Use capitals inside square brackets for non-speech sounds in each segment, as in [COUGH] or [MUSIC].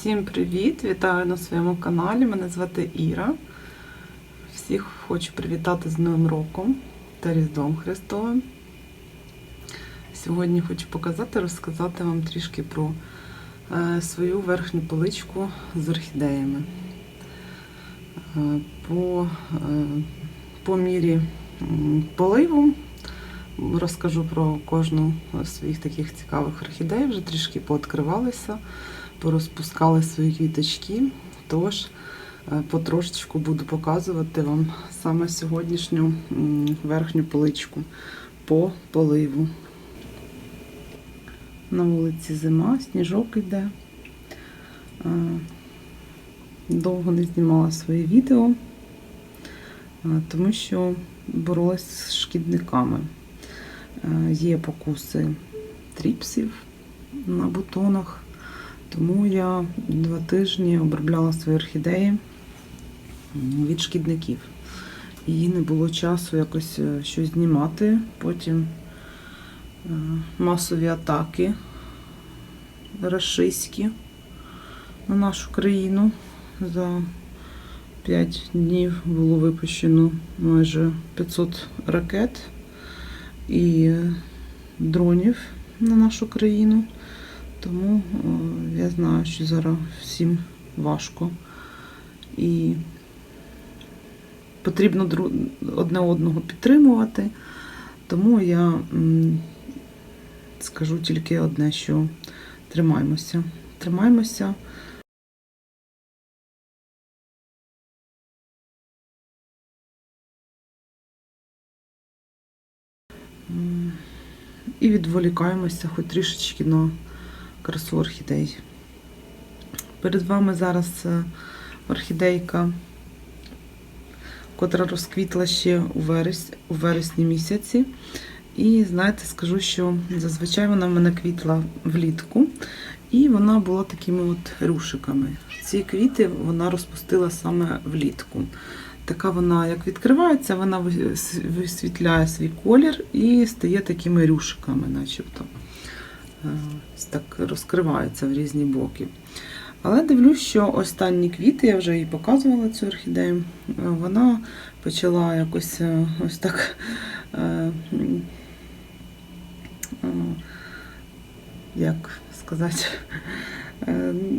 Всім привіт! Вітаю на своєму каналі. Мене звати Іра. Всіх хочу привітати з Новим роком та Різдвом Христовим. Сьогодні хочу показати, розказати вам трішки про е, свою верхню поличку з орхідеями. Е, По, е, по мірі поливу розкажу про кожну з своїх таких цікавих орхідей, вже трішки пооткривалися порозпускали свої квіточки. Тож е, потрошечку буду показувати вам саме сьогоднішню верхню поличку по поливу. На вулиці зима, сніжок йде. Е, Довго не знімала свої відео, е, тому що боролась з шкідниками. Є покуси тріпсів на бутонах. Тому я два тижні обробляла свої орхідеї від шкідників. І не було часу якось е, щось знімати. Потім е, масові атаки рашистські на нашу країну. За 5 днів було випущено майже 500 ракет і е, дронів на нашу країну. Тому е, я знаю, що зараз всім важко. І потрібно одне одного підтримувати. Тому я скажу тільки одне, що тримаймося. Тримаймося. І відволікаємося хоч трішечки на красу орхідей. Перед вами зараз е, орхідейка, котра розквітла ще у вересні, у вересні місяці. І знаєте, скажу, що зазвичай вона в мене квітла влітку, і вона була такими от рушиками. Ці квіти вона розпустила саме влітку. Така вона, як відкривається, вона висвітляє свій колір і стає такими рюшиками, начебто. Так розкривається в різні боки. Але дивлюсь, що останні квіти, я вже їй показувала цю орхідею, вона почала якось е, ось так. е, е, Як сказати,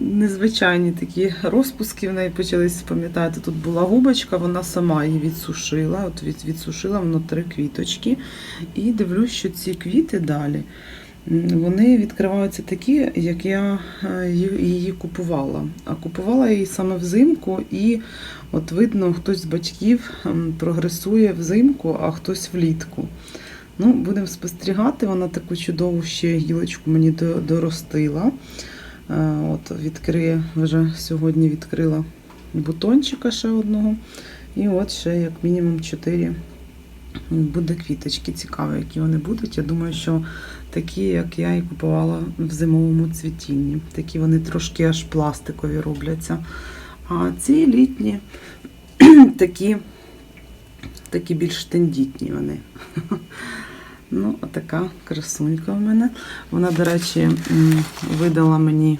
незвичайні такі розпуски в неї почались. Пам'ятаєте, тут була губочка, вона сама її відсушила. От від, відсушила внутри квіточки. І дивлюсь, що ці квіти далі. Вони відкриваються такі, як я е, її купувала. А купувала її саме взимку, і от видно, хтось з батьків прогресує взимку, а хтось влітку. Ну, будемо спостерігати, вона таку чудову ще гілочку мені доростила. Е, От відкриє, вже сьогодні відкрила бутончика ще одного. І от ще як мінімум 4 буде квіточки цікаві, які вони будуть. Я думаю, що такі, як я і купувала в зимовому цвітінні. Такі вони трошки аж пластикові робляться. А ці літні [CLEARS THROAT] такі, такі більш тендітні вони. [LAUGHS] Ну, отака красунька в мене. Вона, до речі, видала мені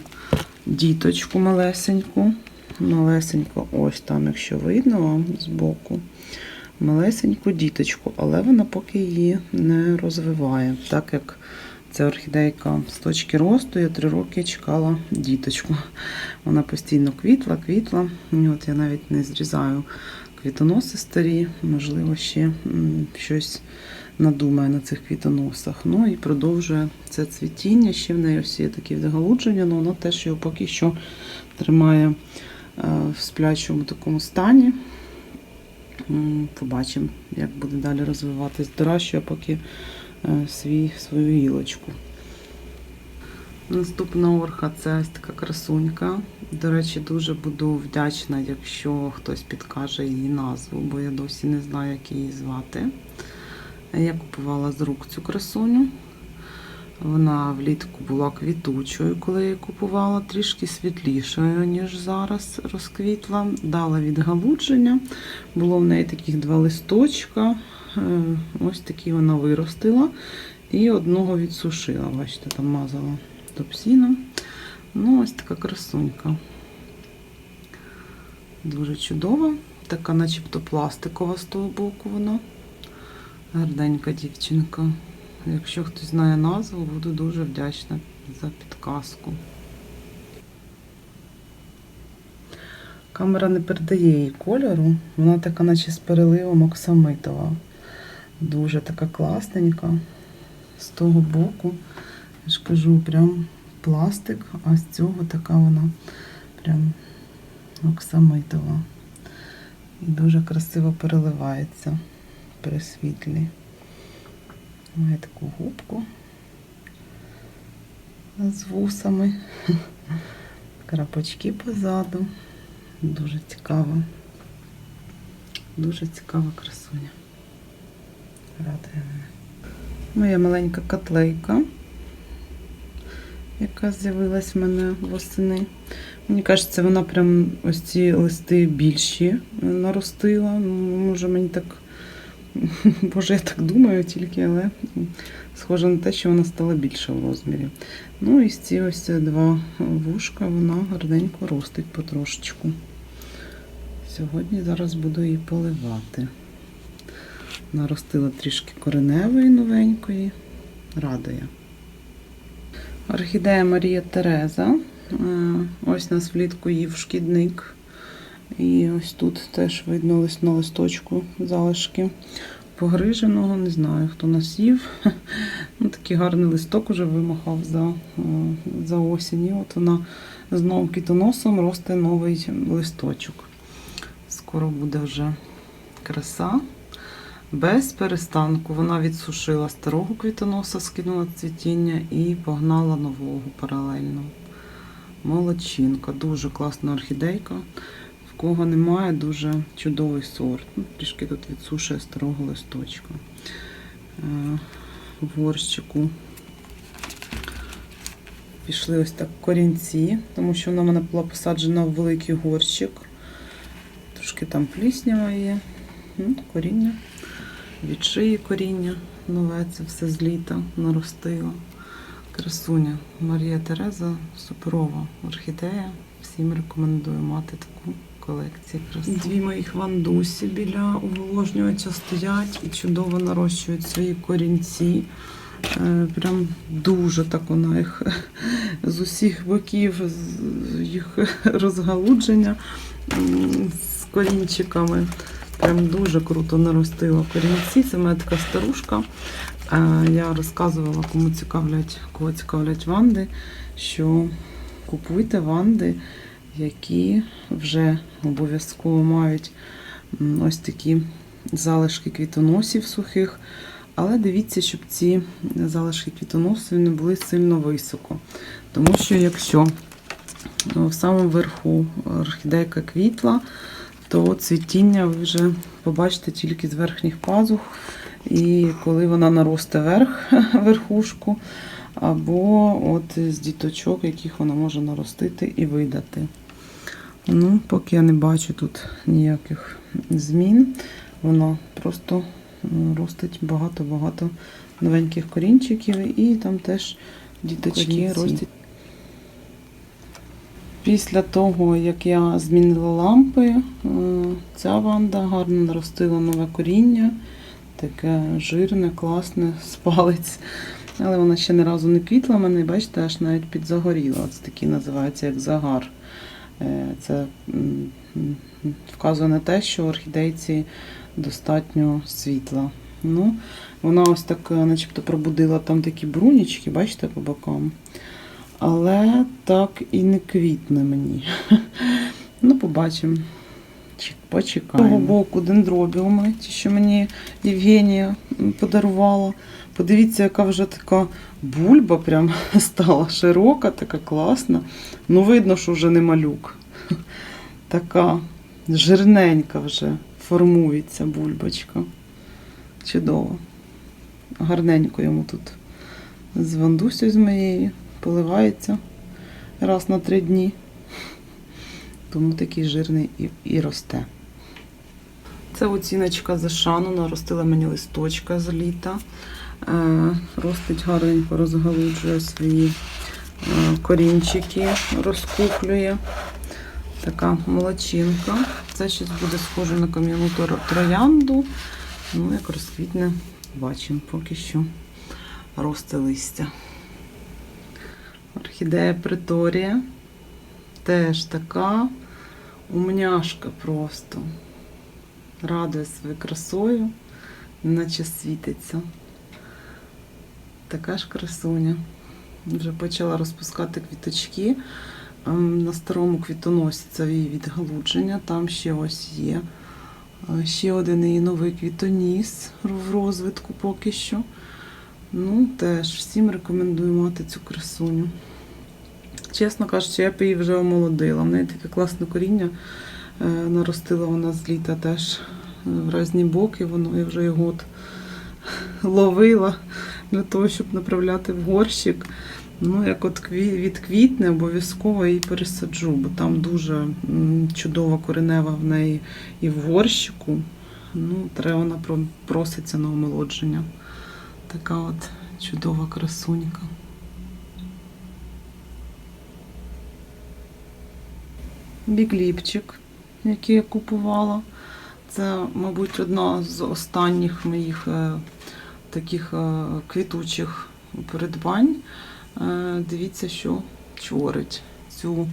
діточку малесеньку. Малесеньку, ось там, якщо видно вам збоку. Малесеньку діточку, але вона поки її не розвиває, так як ця орхідейка з точки росту, я три роки чекала діточку. Вона постійно квітла, квітла. І от я навіть не зрізаю квітоноси старі, можливо, ще щось надумає на цих квітоносах. Ну і продовжує це цвітіння. Ще в неї всі такі відгалудження, але вона теж його поки що тримає е, в сплячому такому стані. Побачимо, як буде далі розвиватись. Доращує поки е, свій, свою гілочку. Наступна орха це ось така красунька. До речі, дуже буду вдячна, якщо хтось підкаже її назву, бо я досі не знаю, як її звати. Я купувала з рук цю красуню. Вона влітку була квітучою, коли я її купувала, трішки світлішою, ніж зараз розквітла. Дала відгалудження. Було в неї таких два листочка. Е, Ось такі вона виростила. І одного відсушила. Бачите, там мазала топсіном. Ну, ось така красунька. Дуже чудова. Така начебто пластикова з того боку вона. Гарненька дівчинка. Якщо хтось знає назву, буду дуже вдячна за підказку. Камера не передає їй кольору, вона така, наче з переливом оксамитова. Дуже така класненька. З того боку, я ж кажу, прям пластик, а з цього така вона прям оксамитова. І дуже красиво переливається при світлі. Має таку губку з вусами, [LAUGHS] крапочки позаду. Дуже цікаво. Дуже цікава красуня. Радує мене. Моя маленька котлейка, яка з'явилась в мене восени. Мені кажеться, вона прям ось ці листи більші наростила. Ну, Може, мені так. [LAUGHS] Боже, я так думаю тільки, але схоже на те, що вона стала більша в розмірі. Ну і з ці ось два вушка вона гарненько ростить потрошечку. Сьогодні зараз буду її поливати. Наростила трішки кореневої новенької. Радує. Орхідея Марія Тереза. Е, Ось нас влітку їв шкідник. І ось тут теж видно на листочку залишки погриженого. Не знаю, хто нас їв. [LAUGHS] Ну, такий гарний листок уже вимахав за, е, за осінь. І от вона знову квітоносом росте новий листочок. Скоро буде вже краса. Без перестанку вона відсушила старого квітоноса, скинула цвітіння і погнала нового паралельно. Молодчинка, дуже класна орхідейка. В кого немає, дуже чудовий сорт. Ну, трішки тут відсушує старого листочка. Е, В горщику пішли ось так корінці, тому що вона в мене була посаджена в великий горщик. Трошки там пліснява є. Ну, коріння. Від шиї коріння нове, це все з літа наростило. Красуня Марія Тереза суперова орхідея. Всім рекомендую мати таку колекцію краси. Дві моїх вандусі біля уволожнювача стоять і чудово нарощують свої корінці. Е, Прям дуже так вона їх з усіх боків, їх розгалудження з корінчиками. Прям дуже круто наростила корінці. Це моя така старушка. Е, Я розказувала, кому цікавлять, кого цікавлять ванди, що купуйте ванди, які вже обов'язково мають ось такі залишки квітоносів сухих. Але дивіться, щоб ці залишки квітоносів не були сильно високо. Тому що якщо ну, в самому верху орхідейка квітла, то цвітіння ви вже побачите тільки з верхніх пазух. І коли вона наросте верх, [LAUGHS] верхушку, або от з діточок, яких вона може наростити і видати. Ну, поки я не бачу тут ніяких змін, вона просто ростить багато-багато новеньких корінчиків, і там теж діточки ростять. Після того, як я змінила лампи, е, ця ванда гарно наростила нове коріння, таке жирне, класне, [LAUGHS] з палець. Але вона ще ні разу не квітла мене, бачите, аж навіть підзагоріла. Ось такий називається як загар. Е, Це вказує на те, що орхідейці достатньо світла. Ну, вона ось так, е, начебто, пробудила там такі брунічки, бачите, по бокам. Але так і не квітне мені. [LAUGHS] Ну, побачимо. Почекаємо. З того боку дендробіуми, ті, що мені Євгенія подарувала. Подивіться, яка вже така бульба прям [LAUGHS] стала широка, така класна. Ну, видно, що вже не малюк. Така жирненька вже формується бульбочка. Чудово. Гарненько йому тут з вандусю з моєю поливається раз на три дні. Тому такий жирний і, і росте. Це оціночка за шану, наростила мені листочка з літа. Е, ростить гарненько, розгалуджує свої Е, Корінчики розкуплює. Така молочинка. Це щось буде схоже на кам'яну троянду. Ну, як розквітне, бачимо поки що росте листя. Орхідея Преторія. Теж така умняшка просто. Радує своєю красою, наче світиться. Така ж красуня. Вже почала розпускати квіточки. Ем, На старому квітоносі це її відгалудження. Там ще ось є. Е, Ще один її новий квітоніс в розвитку поки що. Ну, теж всім рекомендую мати цю красуню. Чесно кажучи, я б її вже омолодила. В неї таке класне коріння. Е, Наростила вона з літа теж е, в різні боки, воно я вже його [LAUGHS] ловила для того, щоб направляти в горщик. Ну, як от кві- відквітне, обов'язково її пересаджу, бо там дуже чудова коренева в неї і в горщику. Ну, треба вона проситься на омолодження. Така от чудова красунька. Бігліпчик, який я купувала. Це, мабуть, одна з останніх моїх е, таких е, квітучих придбань. Е, Дивіться, що творить. Цю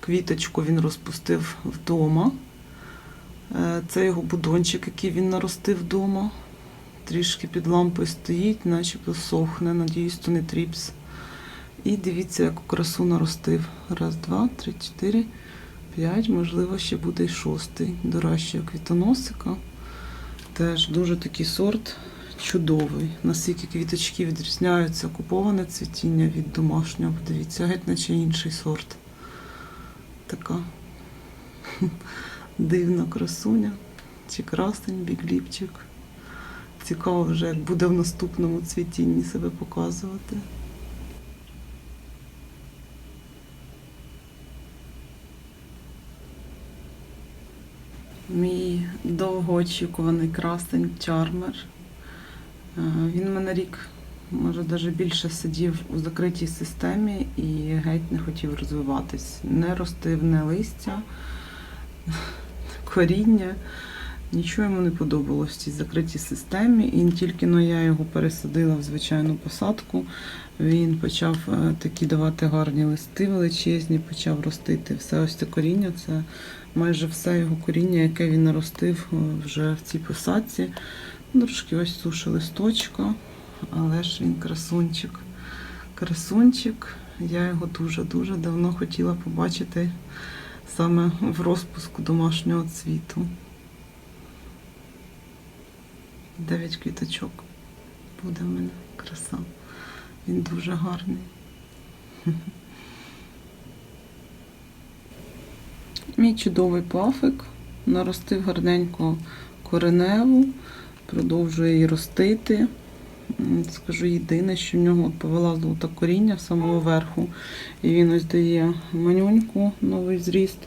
квіточку він розпустив вдома. Е, Це його будончик, який він наростив вдома. Трішки під лампою стоїть, начебто сохне, надіюсь, то не тріпс. І дивіться, яку красу наростив. Раз, два, три, чотири, п'ять, можливо, ще буде і шостий. Доращує квітоносика. Теж дуже такий сорт чудовий. Наскільки квіточки відрізняються куповане цвітіння від домашнього. Подивіться, геть наче інший сорт. Така [LAUGHS] дивна красуня. Чи красень, бігліпчик. Цікаво вже, як буде в наступному цвітінні себе показувати. Мій довгоочікуваний красень чармер. Е, Він мене рік, може навіть більше сидів у закритій системі і геть не хотів розвиватись. Не ростив не листя, [LAUGHS] коріння. Нічого йому не подобалось в цій закритій системі. І тільки но я його пересадила в звичайну посадку, він почав е, такі давати гарні листи величезні, почав ростити все ось це коріння. Це майже все його коріння, яке він наростив е, вже в цій посадці. Трошки ось суша листочка, але ж він красунчик. Красунчик. Я його дуже-дуже давно хотіла побачити саме в розпуску домашнього цвіту. Дев'ять квіточок буде в мене краса. Він дуже гарний. [LAUGHS] Мій чудовий пафик наростив гарненько кореневу, продовжує її ростити. Скажу єдине, що в нього от повилазило так коріння з самого верху, і він ось дає манюньку, новий зріст.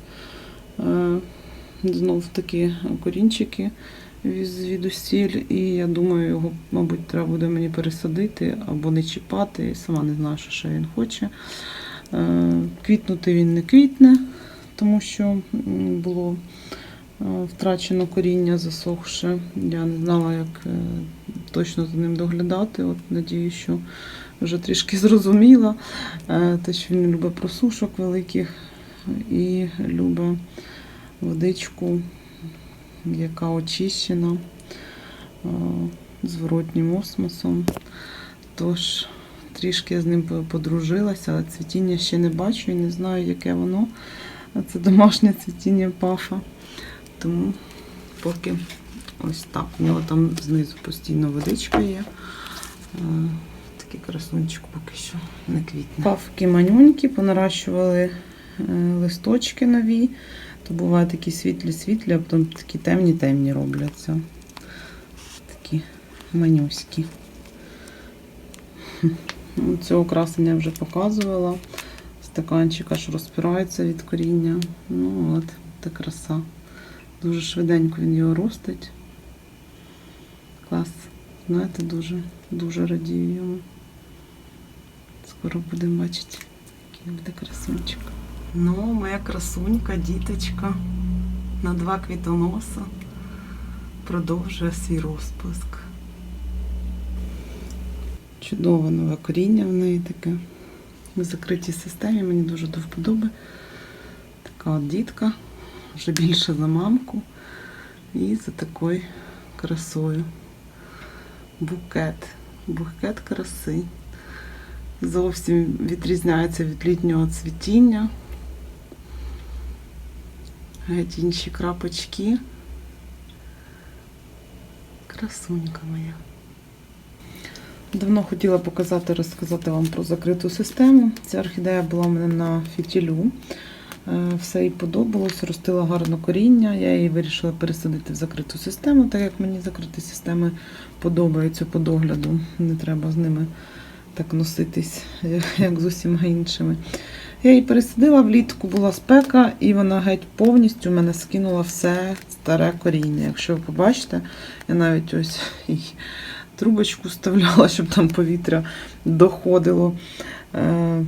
Е, Знов такі корінчики від- звідусіль, і я думаю, його, мабуть, треба буде мені пересадити або не чіпати. Сама не знаю, що ще він хоче. Е, Квітнути він не квітне, тому що було втрачено коріння засохше. Я не знала, як е, точно за ним доглядати. От надію, що вже трішки [LAUGHS] зрозуміла, е, те, що він любить просушок великих і любить водичку, яка очищена е, зворотнім осмосом. Тож трішки я з ним подружилася, але цвітіння ще не бачу і не знаю, яке воно. Це домашнє цвітіння пафа. Тому поки ось так. У нього там знизу постійно водичка є. Е, Такий красунчик поки що не квітне. Павки манюнькі, понаращували е, листочки нові. То бувають такі світлі-світлі, а потім такі темні-темні робляться. Такі манюські. Ну, Цього красення вже показувала. Стаканчик аж розпирається від коріння. Ну от, та краса. Дуже швиденько він його ростить. Клас. Знаєте, дуже, дуже радію йому. Скоро будемо бачити Який буде красунчик. Ну, моя красунька, діточка на два квітоноса продовжує свій розпуск. Чудове нове коріння в неї таке. В закритій системі мені дуже до вподоби. Така от дітка, вже більше за мамку. І за такою красою. Букет. Букет краси. Зовсім відрізняється від літнього цвітіння. Геть інші крапочки. Красунька моя. Давно хотіла показати, розказати вам про закриту систему. Ця орхідея була в мене на фітілю. Е, Все їй подобалось, ростила гарно коріння. Я її вирішила пересадити в закриту систему, так як мені закриті системи подобаються по догляду. Не треба з ними так носитись, як з усіма іншими. Я її пересадила влітку, була спека, і вона геть повністю в мене скинула все старе коріння. Якщо ви побачите, я навіть ось їй трубочку вставляла, щоб там повітря доходило. Е,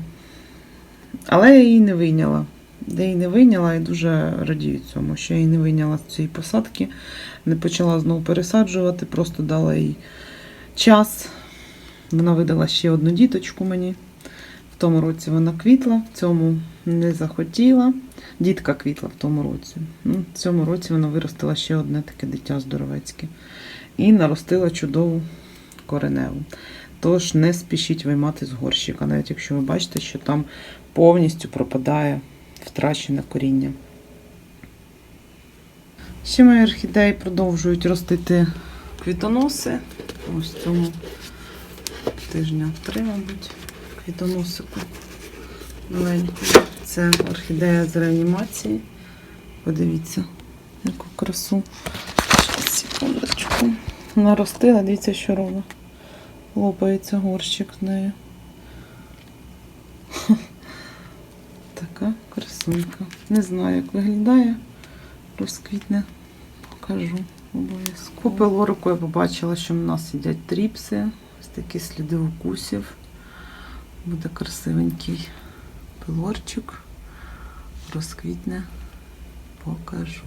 Але я її не вийняла. Я її не вийняла і дуже радію цьому, що я її не вийняла з цієї посадки, не почала знову пересаджувати, просто дала їй час. Вона видала ще одну діточку мені. В тому році вона квітла, в цьому не захотіла. Дітка квітла в тому році. Ну, в цьому році вона виростила ще одне таке дитя здоровецьке. І наростила чудову кореневу. Тож не спішіть виймати з горщика, навіть якщо ви бачите, що там повністю пропадає втрачене коріння. Ще мої орхідеї продовжують ростити квітоноси. Ось цьому тижня три, мабуть, квітоносику маленького. Це орхідея з реанімації. Подивіться, яку красу. Секундочку. Наростила, дивіться, що робить. Лопається горщик з нею. Така красунька. Не знаю, як виглядає. Розквітне. Покажу обов'язково. По пилорику я побачила, що в нас сидять тріпси. Ось такі сліди укусів. Буде красивенький пилорчик. Розквітне. Покажу.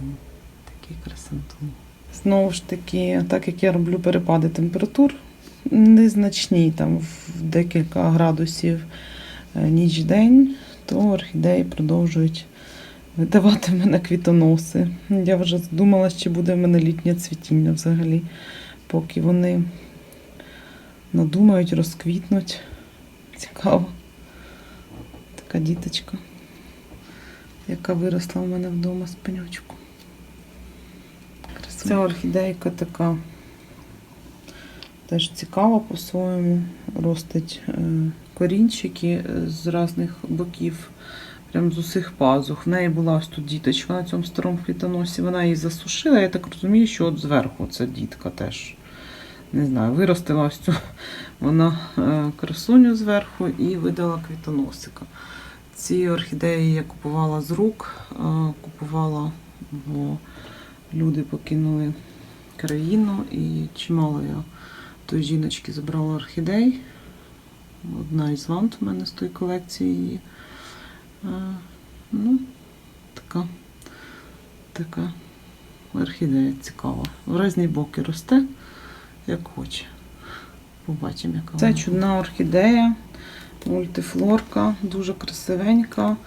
Такий красотун. Знову ж таки, так як я роблю перепади температур, незначні, там в декілька градусів е, ніч-день, то орхідеї продовжують видавати мене квітоноси. Я вже думала, чи буде в мене літнє цвітіння взагалі, поки вони надумають, розквітнуть. Цікаво. Така діточка, яка виросла в мене вдома з пеньочку. Ця орхідейка така теж цікава по-своєму. Ростить е, корінчики з різних боків, прям з усіх пазух. В неї була ось тут діточка на цьому старому квітоносі. Вона її засушила. Я так розумію, що от зверху ця дітка теж. Не знаю, виростила ось цю [LAUGHS] вона е, красуню зверху і видала квітоносика. Ці орхідеї я купувала з рук, е, купувала, бо люди покинули країну і чимало я тої жіночки забрала орхідей. Одна із вант у мене з тої колекції її. Ну, така, така орхідея цікава. В різні боки росте, як хоче. Побачимо, яка Це чудна орхідея, мультифлорка, дуже красивенька.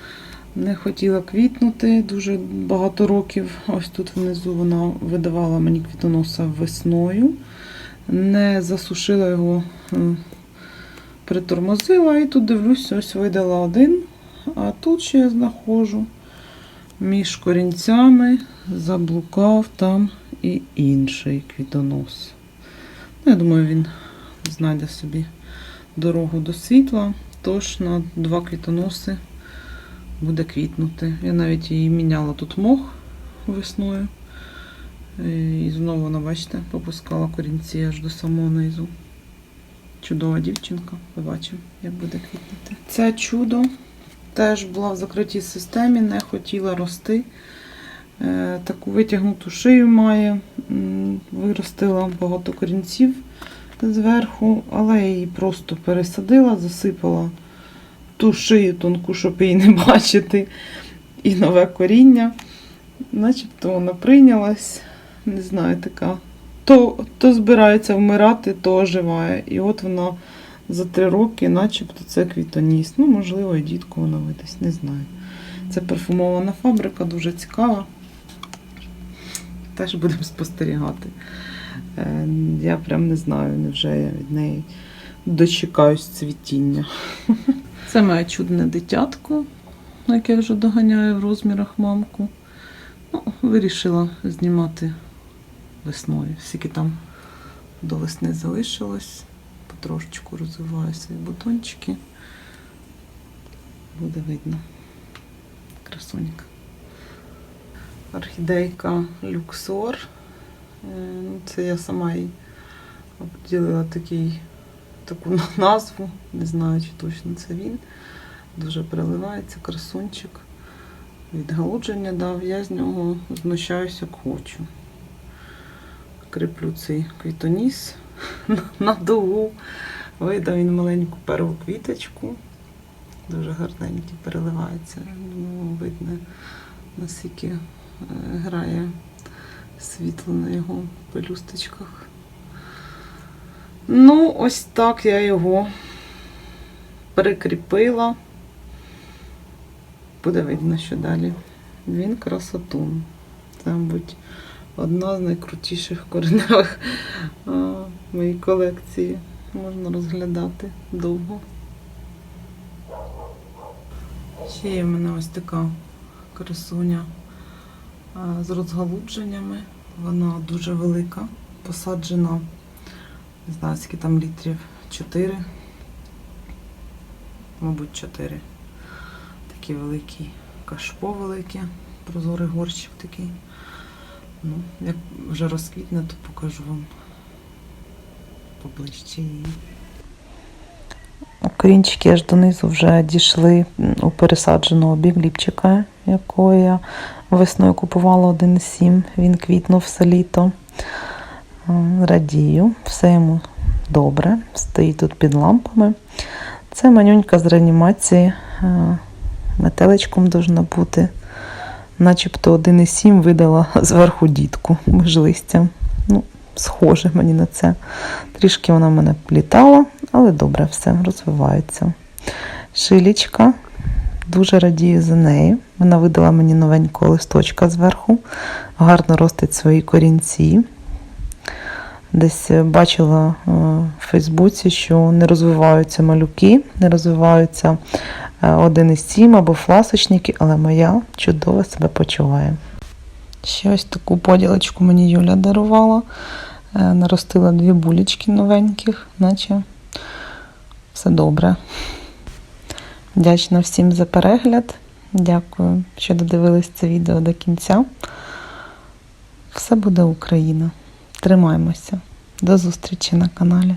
Не хотіла квітнути дуже багато років. Ось тут внизу вона видавала мені квітоноса весною. Не засушила його, притормозила і тут дивлюсь, ось видала один. А тут ще я знаходжу між корінцями, заблукав там і інший квітонос. Ну, я думаю, він знайде собі дорогу до світла, тож на два квітоноси буде квітнути. Я навіть її міняла тут мох весною. Е, І знову вона, бачите, попускала корінці аж до самого низу. Чудова дівчинка. Побачимо, як буде квітнути. Це чудо теж була в закритій системі, не хотіла рости. Е, Таку витягнуту шию має. Виростила багато корінців зверху, але я її просто пересадила, засипала ту шию тонку, щоб її не [LAUGHS] бачити, і нове коріння. Начебто вона прийнялась, не знаю, така. То, то збирається вмирати, то оживає. І от вона за три роки, начебто, це квітоніс. Ну, можливо, і дітку вона видасть, не знаю. Це парфумована фабрика, дуже цікава. Теж будемо спостерігати. Е, Я прям не знаю, невже я від неї дочекаюсь цвітіння. Це моє чудне дитятко, яке вже доганяє в розмірах мамку. Ну, вирішила знімати весною. Скільки там до весни залишилось. Потрошечку розвиваю свої бутончики. Буде видно. Красунька. Орхідейка Люксор. Е, ну, Це я сама їй обділила такий, таку [LAUGHS] назву. Не знаю, чи точно це він. Дуже переливається, красунчик. Відгалудження дав, я з нього знущаюся як хочу. Кріплю цей квітоніс [LAUGHS] на дугу. Видав він маленьку перву квіточку. Дуже гарненький переливається. Ну, видно, наскільки е, грає світло на його пелюсточках. Ну, ось так я його прикріпила. Буде видно, що далі. Він красотун. Це, мабуть, одна з найкрутіших кореневих моїй колекції. Можна розглядати довго. Ще є в мене ось така красуня з розгалудженнями. Вона дуже велика, посаджена, не знаю, скільки там літрів 4. Мабуть, 4. Такий великий кашпо велике, прозорий горщик такий. Ну, як вже розквітне, то покажу вам поближче її. Корінчики аж донизу вже дійшли у пересадженого бігліпчика, якого я весною купувала 1,7. Він квітнув все літо. Е, Радію, все йому добре. Стоїть тут під лампами. Це манюнька з реанімації. е, Метеличком должна бути. Начебто 1,7 видала [LAUGHS] зверху дітку між листям. Ну, схоже мені на це. Трішки вона в мене плітала, але добре все розвивається. Шилічка, дуже радію за нею. Вона видала мені новенького листочка зверху, гарно ростить свої корінці. Десь е, бачила е, в Фейсбуці, що не розвиваються малюки, не розвиваються 1,7 або фласочники, але моя чудово себе почуває. Ще ось таку поділочку мені Юля дарувала. Е, Наростила дві булечки новеньких, наче все добре. Вдячна всім за перегляд. Дякую, що додивились це відео до кінця. Все буде Україна. Тримаймося. До зустрічі на каналі.